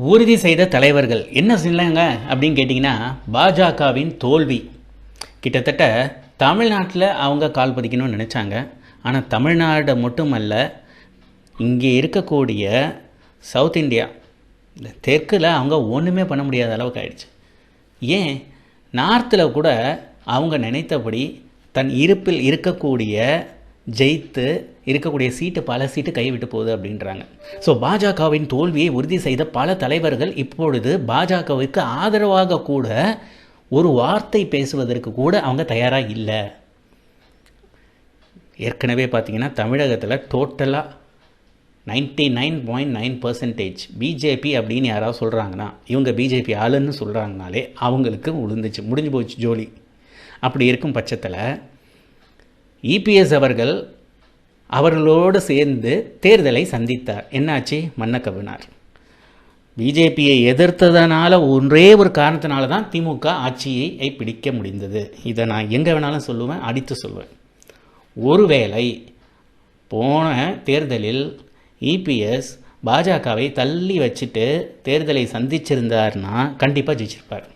உறுதி செய்த தலைவர்கள். என்ன சொன்னாங்க? அப்படின்னு கேட்டிங்கன்னா பாஜகவின் தோல்வி. கிட்டத்தட்ட தமிழ்நாட்டில் அவங்க கால் பதிக்கணும்னு நினச்சாங்க. ஆனால் தமிழ்நாடு மட்டுமல்ல இங்கே இருக்கக்கூடிய சவுத் இந்தியா இந்த தெற்கில் அவங்க ஒன்றுமே பண்ண முடியாத அளவுக்கு ஆயிடுச்சு. ஏன்? நார்த்தில் கூட அவங்க நினைத்தபடி தன் இருப்பில் இருக்கக்கூடிய ஜெயித்து இருக்கக்கூடிய சீட்டு பல சீட்டு கைவிட்டு போகுது அப்படின்றாங்க. ஸோ பாஜகவின் தோல்வியை உறுதி செய்த பல தலைவர்கள் இப்பொழுது பாஜகவுக்கு ஆதரவாக கூட ஒரு வார்த்தை பேசுவதற்கு கூட அவங்க தயாராக இல்லை. ஏற்கனவே பார்த்தீங்கன்னா தமிழகத்தில் டோட்டலாக ninety nine point nine percentage BJP அப்படின்னு யாராவது சொல்கிறாங்கன்னா இவங்க பிஜேபி ஆளுன்னு சொல்கிறாங்கனாலே அவங்களுக்கு உளுந்துச்சு முடிஞ்சு போச்சு ஜோலி. அப்படி இருக்கும் பட்சத்தில் இபிஎஸ் அவர்கள் அவர்களோடு சேர்ந்து தேர்தலை சந்தித்தார். என்னாச்சு? மன்னக்கவினார். பிஜேபியை எதிர்த்ததனால ஒன்றே ஒரு காரணத்தினால தான் திமுக ஆட்சியை பிடிக்க முடிந்தது. இதை நான் எங்கே வேணாலும் சொல்லுவேன் அடித்து சொல்வேன். ஒருவேளை போன தேர்தலில் இபிஎஸ் பாஜகவை தள்ளி வச்சுட்டு தேர்தலை சந்திச்சிருந்தார்னா கண்டிப்பாக ஜெயிச்சிருப்பார்.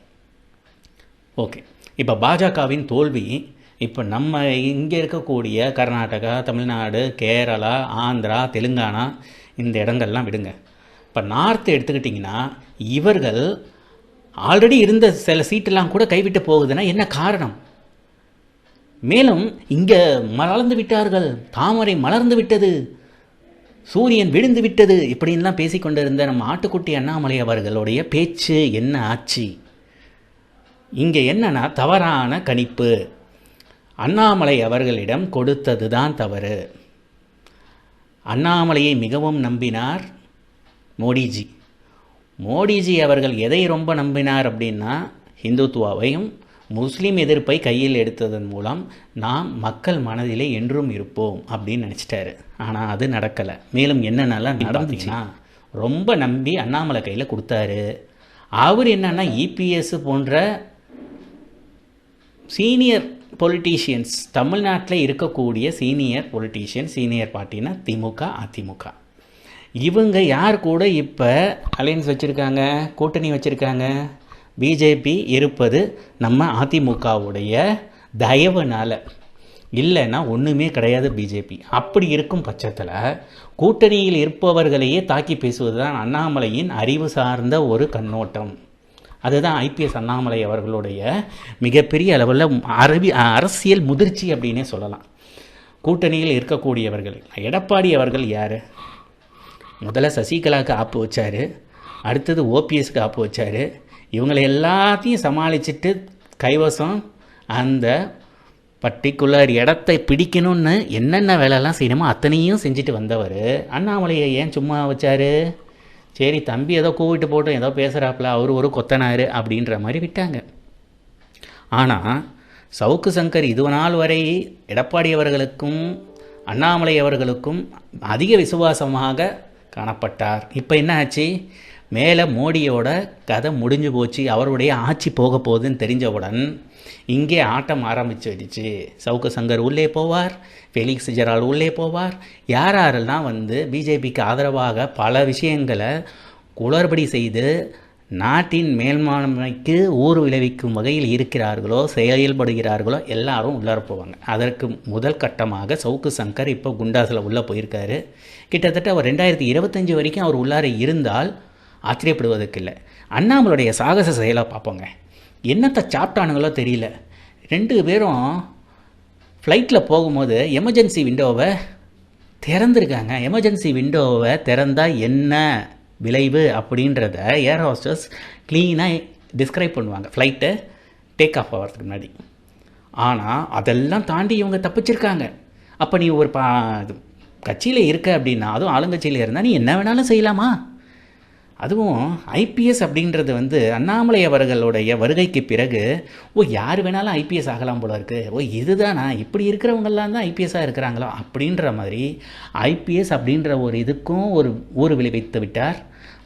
ஓகே. இப்போ பாஜகவின் தோல்வி இப்போ நம்ம இங்கே இருக்கக்கூடிய கர்நாடகா தமிழ்நாடு கேரளா ஆந்திரா தெலுங்கானா இந்த இடங்கள்லாம் விடுங்க. இப்போ நார்த் எடுத்துக்கிட்டிங்கன்னா இவர்கள் ஆல்ரெடி இருந்த சில சீட்டெல்லாம் கூட கைவிட்டு போகுதுன்னா என்ன காரணம்? மேலும் இங்கே மலர்ந்து விட்டார்கள். தாமரை மலர்ந்து விட்டது. சூரியன் விழுந்து விட்டது. இப்படின்லாம் பேசிக்கொண்டிருந்த நம்ம ஆட்டுக்குட்டி அண்ணாமலை அவர்களுடைய பேச்சு என்ன ஆச்சு? இங்கே என்னன்னா தவறான கணிப்பு. அண்ணாமலை அவர்களிடம் கொடுத்தது தான் தவறு. அண்ணாமலையை மிகவும் நம்பினார் மோடிஜி. மோடிஜி அவர்கள் எதை ரொம்ப நம்பினார் அப்படின்னா இந்துத்துவாவையும் முஸ்லீம் எதிர்ப்பை கையில் எடுத்ததன் மூலம் நாம் மக்கள் மனதிலே என்றும் இருப்போம் அப்படின்னு நினச்சிட்டாரு. ஆனால் அது நடக்கலை. மேலும் என்னென்னலாம் நடந்துச்சுன்னா ரொம்ப நம்பி அண்ணாமலை கையில் கொடுத்தாரு. அவர் என்னன்னா இபிஎஸ் போன்ற சீனியர் பொலிட்டீஷியன்ஸ் தமிழ்நாட்டில் இருக்கக்கூடிய சீனியர் பொலிட்டீஷியன் சீனியர் பார்ட்டினா திமுக அதிமுக. இவங்க யார் கூட இப்போ அலையன்ஸ் வச்சுருக்காங்க கூட்டணி வச்சுருக்காங்க? பிஜேபி இருப்பது நம்ம அதிமுகவுடைய தயவுனால். இல்லைன்னா ஒன்றுமே கிடையாது பிஜேபி அப்படி இருக்கும் பட்சத்தில் கூட்டணியில் இருப்பவர்களையே தாக்கி பேசுவது தான் அண்ணாமலையின் அறிவு சார்ந்த ஒரு கண்ணோட்டம். அதுதான் ஐபிஎஸ் அண்ணாமலை அவர்களுடைய மிகப்பெரிய அளவில் அரபி அரசியல் முதிர்ச்சி அப்படின்னே சொல்லலாம். கூட்டணியில் இருக்கக்கூடியவர்கள். எடப்பாடி அவர்கள் யார்? முதல்ல சசிகலாவுக்கு ஆப்பு வச்சார். அடுத்தது ஓபிஎஸ்க்கு ஆப்பு வச்சார். இவங்களை எல்லாத்தையும் சமாளிச்சுட்டு கைவசம் அந்த பர்டிகுலர் இடத்தை பிடிக்கணும்னு என்னென்ன வேலைலாம் செய்யணுமோ அத்தனையும் செஞ்சுட்டு வந்தவர். அண்ணாமலையை ஏன் சும்மா வச்சார்? சரி தம்பி ஏதோ கூவிட்டு போட்டோம் ஏதோ பேசுகிறாப்புல அவர் ஒரு கொத்தனார் அப்படின்ற மாதிரி விட்டாங்க. ஆனால் சவுக்கு சங்கர் இது நாள் வரை எடப்பாடி அவர்களுக்கும் அண்ணாமலை அவர்களுக்கும் அதிக விசுவாசமாக காணப்பட்டார். இப்போ என்ன ஆச்சு? மேலே மோடியோட கதை முடிஞ்சு போச்சு அவருடைய ஆட்சி போக போகுதுன்னு தெரிஞ்சவுடன் இங்கே ஆட்டம் ஆரம்பிச்சிடுச்சு. சவுக்கு சங்கர் உள்ளே போவார் ஃபெலிக்ஸ் ஜெரால் உள்ளே போவார். யார் யாரெல்லாம் வந்து பிஜேபிக்கு ஆதரவாக பல விஷயங்களை குளறுபடி செய்து நாட்டின் மேல்மாண்மைக்கு ஊறு விளைவிக்கும் வகையில் இருக்கிறார்களோ செயல்படுகிறார்களோ எல்லாரும் உள்ளார போவாங்க. அதற்கு முதல் கட்டமாக சவுக்கு சங்கர் இப்போ குண்டாஸில் உள்ளே போயிருக்காரு. கிட்டத்தட்ட அவர் ரெண்டாயிரத்தி இருபத்தஞ்சி வரைக்கும் அவர் உள்ளார இருந்தால் ஆச்சரியப்படுவதற்கு இல்லை அண்ணாமலுடைய சாகச செயலை பார்ப்போங்க. என்னத்தை சாப்பிட்டானுங்களோ தெரியல. ரெண்டு பேரும் ஃப்ளைட்டில் போகும்போது எமர்ஜென்சி விண்டோவை திறந்துருக்காங்க. எமர்ஜென்சி விண்டோவை திறந்தால் என்ன விளைவு அப்படின்றத ஏர் ஹோஸ்டர்ஸ் க்ளீனாக டிஸ்கிரைப் பண்ணுவாங்க. ஃப்ளைட்டை டேக் ஆஃப் ஆகிறதுக்கு முன்னாடி. ஆனால் அதெல்லாம் தாண்டி இவங்க தப்பிச்சிருக்காங்க. அப்போ நீ ஒரு பா கட்சியில் இருக்க அப்படின்னா அதுவும் ஆளுங்கட்சியில் இருந்தால் நீ என்ன வேணாலும் செய்யலாமா? அதுவும் ஐபிஎஸ் அப்படின்றது வந்து அண்ணாமலை அவர்களுடைய வருகைக்கு பிறகு ஓ யார் வேணாலும் ஐபிஎஸ் ஆகலாம் போல இருக்குது ஓ இதுதானா? இப்படி இருக்கிறவங்கெல்லாம் தான் ஐபிஎஸ்ஸாக இருக்கிறாங்களோ? அப்படின்ற மாதிரி ஐபிஎஸ் அப்படின்ற ஒரு இதுக்கும் ஒரு ஊர் விளைவித்து விட்டார்.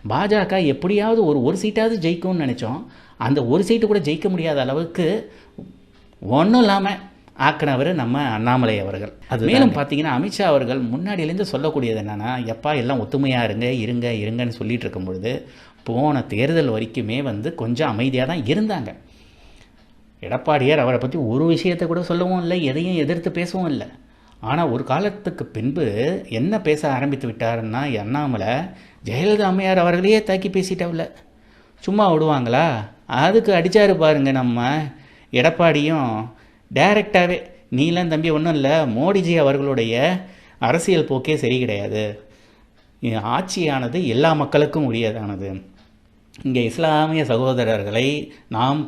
பாஜக எப்படியாவது ஒரு ஒரு சீட்டாவது ஜெயிக்கும்னு நினச்சோம். அந்த ஒரு சீட்டு கூட ஜெயிக்க முடியாத அளவுக்கு ஒன்றும் இல்லாமல் ஆக்கினவர் நம்ம அண்ணாமலை அவர்கள். அது மேலும் பார்த்தீங்கன்னா அமித்ஷா அவர்கள் முன்னாடியிலேருந்து சொல்லக்கூடியது என்னென்னா எப்பா எல்லாம் ஒத்துமையாக இருங்க இருங்க இருங்கன்னு சொல்லிட்டு இருக்கும் பொழுது போன தேர்தல் வரைக்குமே வந்து கொஞ்சம் அமைதியாக தான் இருந்தாங்க. எடப்பாடியார் அவரை பற்றி ஒரு விஷயத்தை கூட சொல்லவும் இல்லை எதையும் எதிர்த்து பேசவும் இல்லை. ஆனால் ஒரு காலத்துக்கு பின்பு என்ன பேச ஆரம்பித்து விட்டாருன்னா அண்ணாமலை ஜெயலலிதா அம்மையார் அவர்களையே தாக்கி பேசிட்டாவில்ல சும்மா விடுவாங்களா? அதுக்கு அடித்தாரு பாருங்க நம்ம எடப்பாடியும் டைரெக்டாகவே நீலாம் தம்பி ஒன்றும் இல்லை மோடிஜி அவர்களுடைய அரசியல் போக்கே சரி கிடையாது. ஆட்சியானது எல்லா மக்களுக்கும் உரியதானது. இங்கே இஸ்லாமிய சகோதரர்களை நாம்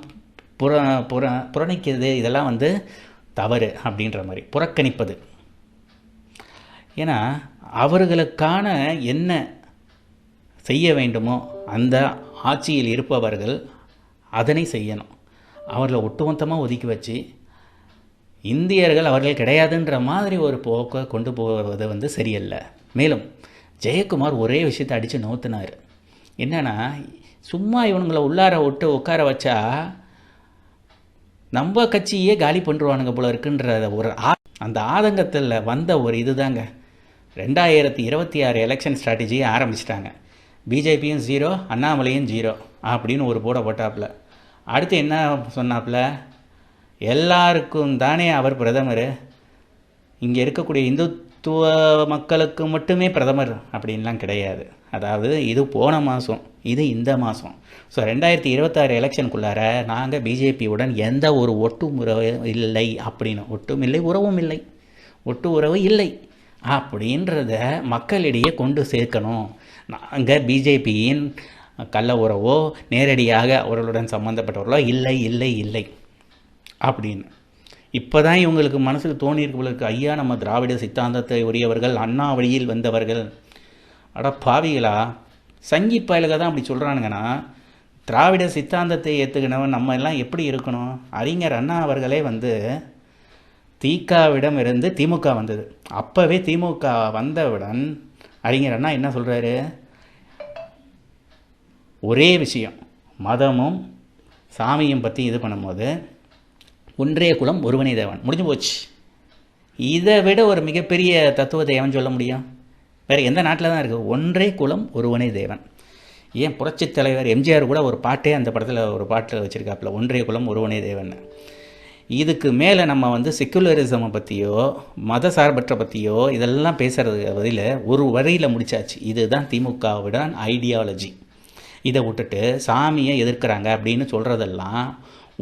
புற புற புறணிக்கிறது இதெல்லாம் வந்து தவறு அப்படின்ற மாதிரி புறக்கணிப்பது. ஏன்னா அவர்களுக்கான என்ன செய்ய வேண்டுமோ அந்த ஆட்சியில் இருப்பவர்கள் அதனை செய்யணும். அவர்களை ஒட்டுமொத்தமாக ஒதுக்கி வச்சு இந்தியர்கள் அவர்கள் கிடையாதுன்ற மாதிரி ஒரு போக்கை கொண்டு போவது வந்து சரியில்லை. மேலும் ஜெயக்குமார் ஒரே விஷயத்தை அடித்து நோத்தினார் என்னென்னா சும்மா இவனுங்களை உள்ளார விட்டு உட்கார வச்சா நம்ம கட்சியே காலி பண்ணுருவானுங்க போல இருக்குன்ற ஒரு ஆ அந்த ஆதங்கத்தில் வந்த ஒரு இதுதாங்க. ரெண்டாயிரத்தி இருபத்தி ஆறு எலெக்ஷன் ஸ்ட்ராட்டஜியை ஆரம்பிச்சிட்டாங்க. பிஜேபியும் ஜீரோ அண்ணாமலையும் ஜீரோ அப்படின்னு ஒரு போட போட்டாப்புல. அடுத்து என்ன சொன்னாப்புல? எல்லாருக்கும் தானே அவர் பிரதமர்? இங்கே இருக்கக்கூடிய இந்துத்துவ மக்களுக்கு மட்டுமே பிரதமர் அப்படின்லாம் கிடையாது. அதாவது இது போன மாதம் இது இந்த மாதம் ஸோ ரெண்டாயிரத்தி இருபத்தாறு எலெக்ஷனுக்குள்ளார நாங்கள் பிஜேபியுடன் எந்த ஒரு ஒட்டுமுறவும் உறவு இல்லை அப்படின்னு ஒட்டும் இல்லை உறவும் இல்லை. ஒட்டு உறவு இல்லை. அப்படின்றத மக்களிடையே கொண்டு சேர்க்கணும். நாங்கள் பிஜேபியின் கள்ள உறவோ நேரடியாக அவர்களுடன் சம்மந்தப்பட்டவர்களோ இல்லை இல்லை இல்லை. அப்படின்னு. இப்போ தான் இவங்களுக்கு மனசுக்கு தோணியிருக்கவங்களுக்கு ஐயா நம்ம திராவிட சித்தாந்தத்தை உரியவர்கள் அண்ணா வழியில் வந்தவர்கள். அட பாவிகளா. சங்கி பயலுக தான் அப்படி சொல்கிறானுங்கன்னா திராவிட சித்தாந்தத்தை ஏற்றுக்கினவன் நம்ம எல்லாம் எப்படி இருக்கணும்? அறிஞர் அண்ணா அவர்களே வந்து திகாவிடம் இருந்து திமுக வந்தது. அப்போவே திமுக வந்தவுடன் அறிஞர் அண்ணா என்ன சொல்கிறாரு ஒரே விஷயம். மதமும் சாமியும் பற்றி இது பண்ணும்போது ஒன்றே குலம் ஒருவனே தேவன். முடிஞ்சு போச்சு. இதை விட ஒரு மிகப்பெரிய தத்துவத்தை எவன் சொல்ல முடியும்? வேறு எந்த நாட்டில் தான் இருக்குது ஒன்றே குலம் ஒருவனே தேவன். ஏன் புரட்சித் தலைவர் எம்ஜிஆர் கூட ஒரு பாட்டே அந்த படத்தில் ஒரு பாட்டில் வச்சுருக்காப்புல ஒன்றே குலம் ஒருவனே தேவன் இதுக்கு மேலே நம்ம வந்து செக்குலரிசமை பற்றியோ மத சார்பற்ற பற்றியோ இதெல்லாம் பேசுகிறது பதில் ஒரு வரியில் முடிச்சாச்சு. இதுதான் திமுகவிடன் ஐடியாலஜி இதை விட்டுட்டு சாமியை எதிர்க்கிறாங்க அப்படின்னு சொல்கிறதெல்லாம்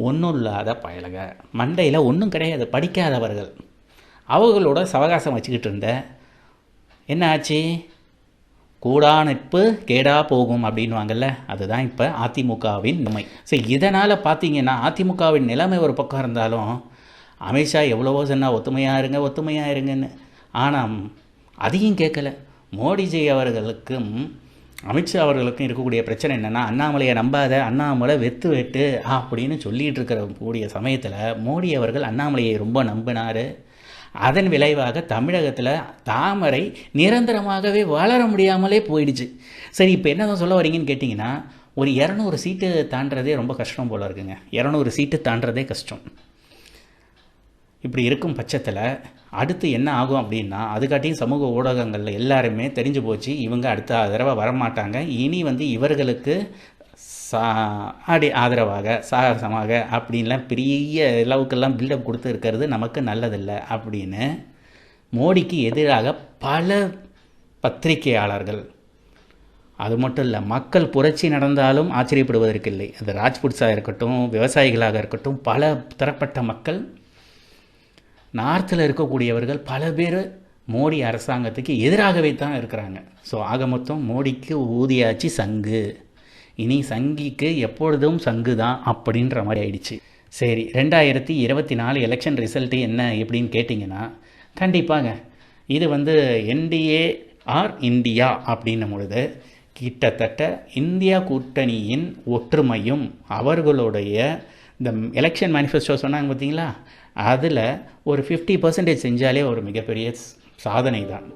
ஒன்றும் இல்லாத பயலுங்க மண்டையில் ஒன்றும் கிடையாது படிக்காதவர்கள். அவர்களோட சவகாசம் வச்சுக்கிட்டு இருந்த என்ன ஆச்சு? கூடா நட்பு கேடா போகும் அப்படின்வாங்கல்ல அதுதான் இப்போ அதிமுகவின் நிலைமை. ஸோ இதனால் பார்த்தீங்கன்னா அதிமுகவின் நிலைமை ஒரு பக்கம் இருந்தாலும் அமித்ஷா எவ்வளவோ சொன்னால் ஒத்துமையாக இருங்க ஒத்துமையாக இருங்கன்னு. ஆனால் அதையும் கேட்கல. மோடிஜி அவர்களுக்கும் அமித்ஷா அவர்களுக்கும் இருக்கக்கூடிய பிரச்சனை என்னென்னா அண்ணாமலையை நம்பாத அண்ணாமலை வெத்து வெட்டு அப்படின்னு சொல்லிகிட்டு இருக்கிற கூடிய சமயத்தில் மோடி அவர்கள் அண்ணாமலையை ரொம்ப நம்பினார். அதன் விளைவாக தமிழகத்தில் தாமரை நிரந்தரமாகவே வளர முடியாமலே போயிடுச்சு. சரி இப்போ என்ன சொல்ல வரீங்கன்னு கேட்டிங்கன்னா ஒரு இரநூறு சீட்டு தாண்டதே ரொம்ப கஷ்டம் போல் இருக்குங்க. இரநூறு சீட்டு தாண்டதே கஷ்டம். இப்படி இருக்கும் பட்சத்தில் அடுத்து என்ன ஆகும் அப்படின்னா அதுக்காட்டியும் சமூக ஊடகங்களில் எல்லாருமே தெரிஞ்சு போச்சு இவங்க அடுத்த தடவை வரமாட்டாங்க. இனி வந்து இவர்களுக்கு சா அடி ஆதரவாக சாகசமாக அப்படின்லாம் பெரிய அளவுக்கெல்லாம் பில்டப் கொடுத்து இருக்கிறது நமக்கு நல்லதில்லை அப்படின்னு மோடிக்கு எதிராக பல பத்திரிகையாளர்கள் அது மட்டும் இல்லை மக்கள் புரட்சி நடந்தாலும் ஆச்சரியப்படுவதற்கு இல்லை. அது ராஜ்புட்ஸாக இருக்கட்டும் விவசாயிகளாக இருக்கட்டும் பல தரப்பட்ட மக்கள் நார்த்தில் இருக்கக்கூடியவர்கள் பல பேர் மோடி அரசாங்கத்துக்கு எதிராகவே தான் இருக்கிறாங்க. ஸோ ஆக மொத்தம் மோடிக்கு ஊதியாச்சு சங்கு. இனி சங்கிக்கு எப்பொழுதும் சங்கு தான் அப்படின்ற மாதிரி ஆயிடுச்சு. சரி ரெண்டாயிரத்தி இருபத்தி நாலு எலெக்ஷன் ரிசல்ட்டு என்ன எப்படின்னு கேட்டிங்கன்னா கண்டிப்பாங்க. இது வந்து என்டிஏ ஆர் இந்தியா அப்படின்னும் பொழுது கிட்டத்தட்ட இந்தியா கூட்டணியின் ஒற்றுமையும் அவர்களுடைய இந்த எலெக்ஷன் மேனிஃபெஸ்டோ சொன்னாங்க பார்த்தீங்களா? அதில் ஒரு ஃபிஃப்டி பர்சன்டேஜ் செஞ்சாலே ஒரு மிகப்பெரிய சாதனை தான்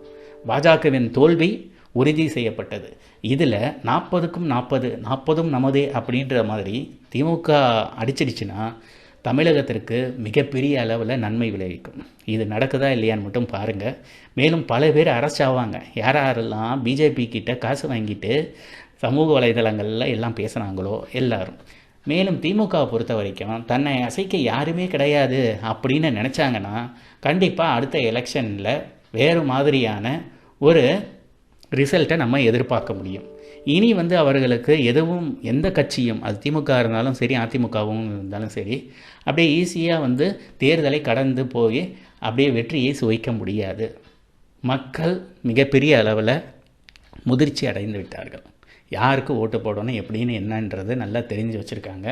பாஜகவின் தோல்வி உறுதி செய்யப்பட்டது. இதில் நாற்பதுக்கும் நாற்பது நாற்பதும் நமதே அப்படின்ற மாதிரி திமுக அடிச்சிடுச்சுன்னா தமிழகத்திற்கு மிகப்பெரிய அளவில் நன்மை விளைவிக்கும். இது நடக்குதா இல்லையான்னு மட்டும் பாருங்கள் மேலும் பல பேர் அரெஸ்ட் ஆவாங்க. யார் யாரெல்லாம் பிஜேபி கிட்ட காசு வாங்கிட்டு சமூக வலைதளங்களில் எல்லாம் பேசுகிறாங்களோ எல்லாரும். மேலும் திமுகவை பொறுத்த வரைக்கும் தன்னை அசைக்க யாருமே கிடையாது அப்படின்னு நினச்சாங்கன்னா கண்டிப்பாக அடுத்த எலெக்ஷனில் வேறு மாதிரியான ஒரு ரிசல்ட்டை நம்ம எதிர்பார்க்க முடியும். இனி வந்து அவர்களுக்கு எதுவும் எந்த கட்சியும் அது திமுக இருந்தாலும் சரி அதிமுகவும் இருந்தாலும் சரி அப்படியே ஈஸியாக வந்து தேர்தலை கடந்து போய் அப்படியே வெற்றியை சுவைக்க முடியாது. மக்கள் மிகப்பெரிய அளவில் முதிர்ச்சி அடைந்து விட்டார்கள். யாருக்கு ஓட்டு போடணும் எப்படின்னு என்னன்றது நல்லா தெரிஞ்சு வச்சுருக்காங்க.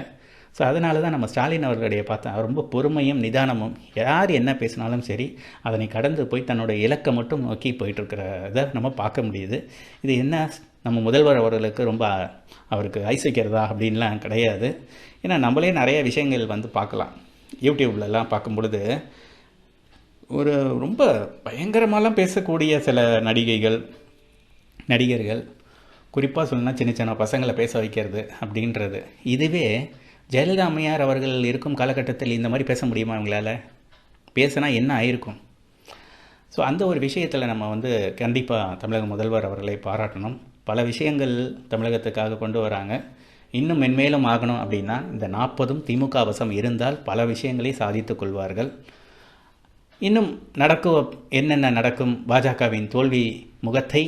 ஸோ அதனால தான் நம்ம ஸ்டாலின் அவர்களுடைய பார்த்தா ரொம்ப பொறுமையும் நிதானமும் யார் என்ன பேசினாலும் சரி அதனை கடந்து போய் தன்னோட இலக்கை மட்டும் நோக்கி போயிட்டுருக்கிறத நம்ம பார்க்க முடியுது. இது என்ன? நம்ம முதல்வர் அவர்களுக்கு ரொம்ப அவருக்கு ஐஸ் வைக்கிறதா அப்படின்லாம் கிடையாது. ஏன்னா நம்மளே நிறைய விஷயங்கள் வந்து பார்க்கலாம். யூடியூப்லலாம் பார்க்கும் பொழுது ஒரு ரொம்ப பயங்கரமாலாம் பேசக்கூடிய சில நடிகைகள் நடிகர்கள் குறிப்பாக சொல்லணும்னா சின்ன சின்ன பசங்களை பேச வைக்கிறது அப்படின்றது. இதுவே ஜெயலலிதா அம்மையார் அவர்கள் இருக்கும் காலகட்டத்தில் இந்த மாதிரி பேச முடியுமா அவங்களால பேசினா என்ன ஆயிருக்கும்? ஸோ அந்த ஒரு விஷயத்தில் நம்ம வந்து கண்டிப்பாக தமிழக முதல்வர் அவர்களை பாராட்டணும். பல விஷயங்கள் தமிழகத்துக்காக கொண்டு வராங்க. இன்னும் மென்மேலும் ஆகணும் அப்படின்னா இந்த நாற்பதும் திமுக வசம் இருந்தால் பல விஷயங்களை சாதித்து கொள்வார்கள். இன்னும் நடக்கும் என்னென்ன நடக்கும்? பாஜகவின் தோல்வி முகத்தை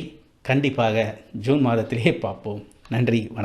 கண்டிப்பாக ஜூன் மாதத்திலேயே பார்ப்போம். நன்றி வணக்கம்.